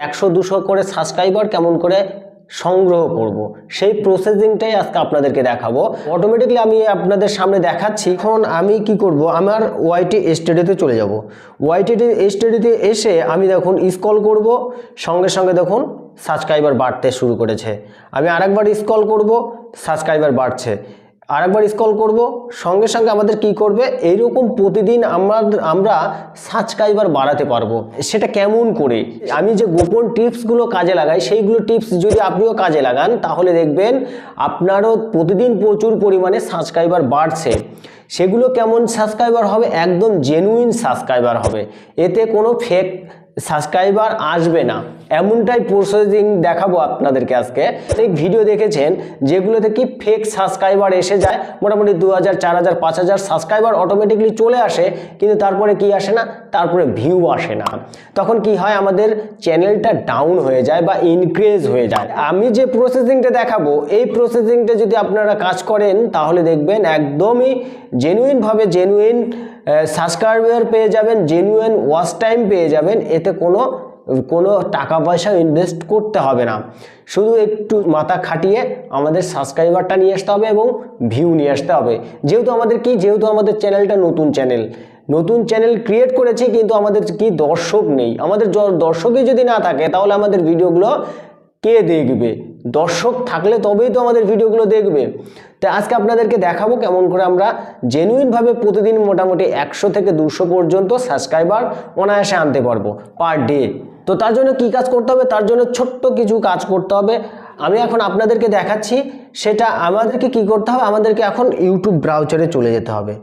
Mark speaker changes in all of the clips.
Speaker 1: একশো দুশো করে সাবস্ক্রাইবার কেমন করে সংগ্রহ করব? সেই প্রসেসিংটাই আজকে আপনাদেরকে দেখাবো। অটোমেটিকলি আমি আপনাদের সামনে দেখাচ্ছি। এখন আমি কি করব? আমার ওয়াইটি স্টাডিতে চলে যাব। ওয়াইটি স্টাডিতে এসে আমি দেখুন স্কল করব। সঙ্গে সঙ্গে দেখুন সাবস্ক্রাইবার বাড়তে শুরু করেছে। আমি আরেকবার স্কল করব। সাবস্ক্রাইবার বাড়ছে। আরেকবার স্কল করব, সঙ্গে সঙ্গে আমাদের কি করবে? এইরকম প্রতিদিন আমরা আমরা সাবস্ক্রাইবার বাড়াতে পারব। সেটা কেমন করে? আমি যে গোপন টিপসগুলো কাজে লাগাই, সেইগুলো টিপস যদি আপনিও কাজে লাগান, তাহলে দেখবেন আপনারও প্রতিদিন প্রচুর পরিমাণে সাবস্ক্রাইবার বাড়ছে। সেগুলো কেমন সাবস্ক্রাইবার হবে? একদম জেনুইন সাবস্ক্রাইবার হবে। এতে কোনো ফেক সাবস্ক্রাইবার আসবে না। এমনটাই প্রসেসিং দেখাবো আপনাদেরকে আজকে। এই ভিডিও দেখেছেন যেগুলোতে কি ফেক সাবস্ক্রাইবার এসে যায়, মোটামুটি দু হাজার, চার হাজার, পাঁচ হাজার সাবস্ক্রাইবার অটোমেটিকলি চলে আসে, কিন্তু তারপরে কি আসে না? তারপরে ভিউ আসে না। তখন কি হয়? আমাদের চ্যানেলটা ডাউন হয়ে যায় বা ইনক্রিজ হয়ে যায়। আমি যে প্রসেসিংটা দেখাবো, এই প্রসেসিংটা যদি আপনারা কাজ করেন, তাহলে দেখবেন একদমই জেনুইনভাবে জেনুইন সাবস্ক্রাইবার পেয়ে যাবেন জেনুইন ওয়াচ টাইম পেয়ে যাবেন, এতে কোনো কোনো টাকা পয়সা ইনভেস্ট করতে হবে না। শুধু একটু মাথা খাটিয়ে আমাদের সাবস্ক্রাইবারটা নিয়ে আসতে হবে এবং ভিউ নিয়ে আসতে হবে। যেহেতু আমাদের কি, যেহেতু আমাদের চ্যানেলটা নতুন চ্যানেল নতুন চ্যানেল ক্রিয়েট করেছি, কিন্তু আমাদের কি দর্শক নেই। আমাদের দর্শকই যদি না থাকে, তাহলে আমাদের ভিডিওগুলো কে দেখবে? দর্শক থাকলে তবেই তো আমাদের ভিডিওগুলো দেখবে। তো আজকে আপনাদেরকে দেখাবো কেমন করে আমরা জেনুইনভাবে প্রতিদিন মোটামুটি একশো থেকে দুশো পর্যন্ত সাবস্ক্রাইবার অনায়াসে আনতে পারব পার ডে তো তার জন্য কি কাজ করতে হবে? তার জন্য ছোট্ট কিছু কাজ করতে হবে। আমি এখন আপনাদেরকে দেখাচ্ছি সেটা আমাদেরকে কি করতে হবে? আমাদেরকে এখন ইউটিউব ব্রাউচারে চলে যেতে হবে।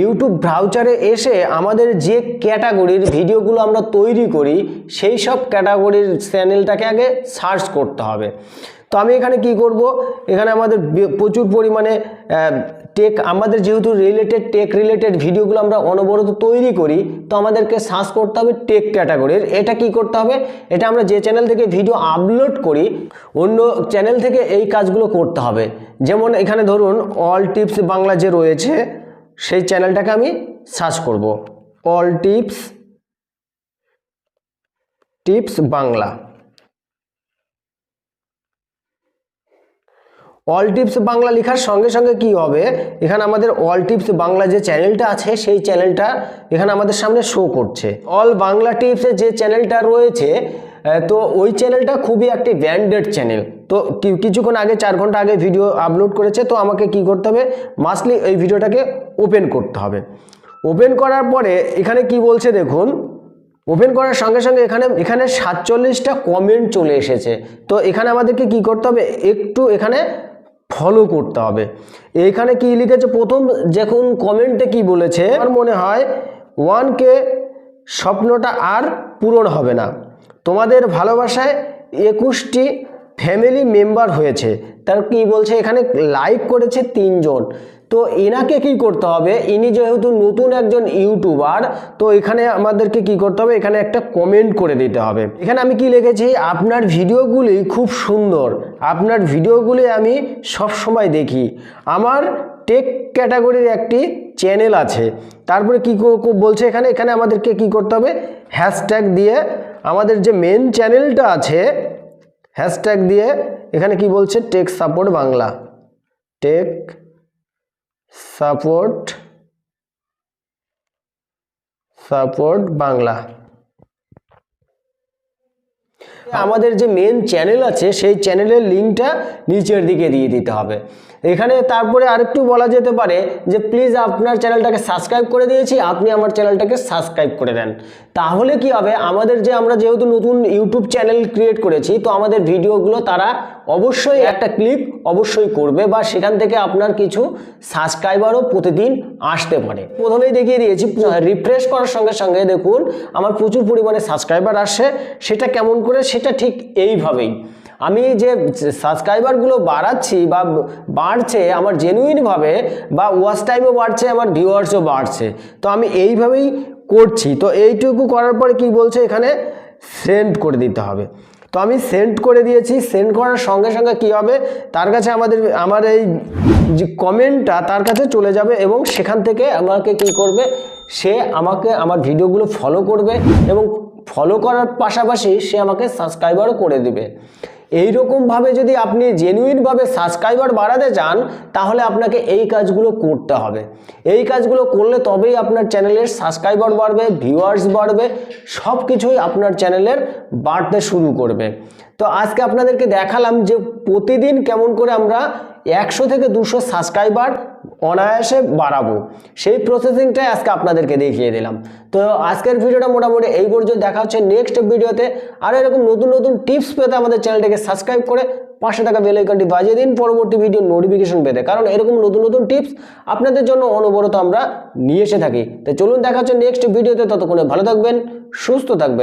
Speaker 1: ইউটিউব ব্রাউচারে এসে আমাদের যে ক্যাটাগরির ভিডিওগুলো আমরা তৈরি করি, সেই সব ক্যাটাগরির চ্যানেলটাকে আগে সার্চ করতে হবে। তো আমি এখানে কি করব? এখানে আমাদের প্রচুর পরিমাণে টেক আমাদের যেহেতু রিলেটেড টেক রিলেটেড ভিডিওগুলো আমরা অনবরত তৈরি করি, তো আমাদেরকে সার্চ করতে হবে টেক ক্যাটাগরির এটা কি করতে হবে? এটা আমরা যে চ্যানেল থেকে ভিডিও আপলোড করি, অন্য চ্যানেল থেকে এই কাজগুলো করতে হবে। যেমন এখানে ধরুন অল টিপস বাংলা যে রয়েছে, সেই চ্যানেলটাকে আমি সার্চ করব। All tips tips Bangla. All tips Bangla লেখার সঙ্গে সঙ্গে কি হবে? এখানে আমাদের অল টিপস বাংলা যে চ্যানেলটা আছে, সেই চ্যানেলটা এখানে আমাদের সামনে শো করছে। অল বাংলা টিপসে যে চ্যানেলটা রয়েছে তো ওই চ্যানেলটা খুবই একটি ব্র্যান্ডেড চ্যানেল তো কিছুক্ষণ আগে, চার ঘণ্টা আগে ভিডিও আপলোড করেছে, তো আমাকে কি করতে হবে? মাসলি এই ভিডিওটাকে ওপেন করতে হবে। ওপেন করার পরে এখানে কি বলছে দেখুন ওপেন করার সঙ্গে সঙ্গে এখানে এখানে সাতচল্লিশটা কমেন্ট চলে এসেছে। তো এখানে আমাদেরকে কি করতে হবে? একটু এখানে ফলো করতে হবে। এখানে কি লিখেছে? প্রথম যখন কমেন্টে কি বলেছে, আমার মনে হয় ওয়ান কে স্বপ্নটা আর পূরণ হবে না। তোমাদের ভালোবাসায় একুশটি ফ্যামিলি মেম্বার হয়েছে। তার কি বলছে? এখানে লাইক করেছে তিনজন। তো এনাকে কি করতে হবে? ইনি যেহেতু নতুন একজন ইউটিউবার, তো এখানে আমাদেরকে কি করতে হবে? এখানে একটা কমেন্ট করে দিতে হবে। এখানে আমি কি লিখেছি? আপনার ভিডিওগুলি খুব সুন্দর। আপনার ভিডিওগুলি আমি সব সময় দেখি। আমার টেক ক্যাটাগরির একটি চ্যানেল আছে। তারপরে কি বলছে এখানে এখানে আমাদেরকে কি করতে হবে? হ্যাশট্যাগ দিয়ে আমাদের যে মেন চ্যানেলটা আছে হ্যাশট্যাগ দিয়ে এখানে কি বলছে? Tech support Bangla. Tech support support Bangla. আমাদের যে মেন চ্যানেল আছে, সেই চ্যানেলের লিঙ্কটা নিচের দিকে দিয়ে দিতে হবে। এখানে তারপরে আরেকটু বলা যেতে পারে যে প্লিজ আপনার চ্যানেলটাকে সাবস্ক্রাইব করে দিয়েছি, আপনি আমার চ্যানেলটাকে সাবস্ক্রাইব করে দেন। তাহলে কি হবে? আমাদের যে আমরা যেহেতু নতুন ইউটিউব চ্যানেল ক্রিয়েট করেছি, তো আমাদের ভিডিওগুলো তারা অবশ্যই একটা ক্লিক অবশ্যই করবে বা সেখান থেকে আপনার কিছু সাবস্ক্রাইবারও প্রতিদিন আসতে পারে। প্রথমেই দেখিয়ে দিয়েছি রিফ্রেশ করার সঙ্গে সঙ্গে দেখুন, আমার প্রচুর পরিমাণে সাবস্ক্রাইবার আসে, সেটা কেমন করে? সেটা ঠিক এইভাবেই। আমি যে সাবস্ক্রাইবারগুলো বাড়াচ্ছি বা বাড়ছে, আমার জেনুইনভাবে বা ওয়াচ টাইমও বাড়ছে, আমার ভিউয়ার্সও বাড়ছে। তো আমি এইভাবেই করছি। তো এইটুকু করার পরে কি বলছে এখানে? সেন্ড করে দিতে হবে। তো আমি সেন্ড করে দিয়েছি। সেন্ড করার সঙ্গে সঙ্গে কি হবে? তার কাছে আমাদের, আমার এই যে কমেন্টটা তার কাছে চলে যাবে এবং সেখান থেকে আমাকে কি করবে? সে আমাকে, আমার ভিডিওগুলো ফলো করবে এবং ফলো করার পাশাপাশি সে আমাকে সাবস্ক্রাইবারও করে দিবে। এইরকমভাবে যদি আপনি জেনুইনভাবে সাবস্ক্রাইবার বাড়াতে চান, তাহলে আপনাকে এই কাজগুলো করতে হবে। এই কাজগুলো করলে তবেই আপনার চ্যানেলের সাবস্ক্রাইবার বাড়বে ভিউয়ার্স বাড়বে সব কিছুই আপনার চ্যানেলের বাড়তে শুরু করবে। তো আজকে আপনাদেরকে দেখালাম যে প্রতিদিন কেমন করে আমরা একশো থেকে দুশো সাবস্ক্রাইবার অনায়াসে বাড়াবো। সেই প্রসেসিংটাই আজকে আপনাদেরকে দেখিয়ে দিলাম। তো আজকের ভিডিওটা মোটামুটি এই পর্যন্ত দেখা হচ্ছে। নেক্সট ভিডিওতে আর এরকম নতুন নতুন টিপস পেতে আমাদের চ্যানেলটাকে সাবস্ক্রাইব করে পাশে থাকা বেল আইকনটি বাজিয়ে দিন। পরবর্তী ভিডিও নোটিফিকেশন পেতে। কারণ এরকম নতুন নতুন টিপস আপনাদের জন্য অনবরত আমরা নিয়ে এসে থাকি। তো চলুন দেখা হচ্ছে নেক্সট ভিডিওতে। ততক্ষণে ভালো থাকবেন, সুস্থ থাকবেন।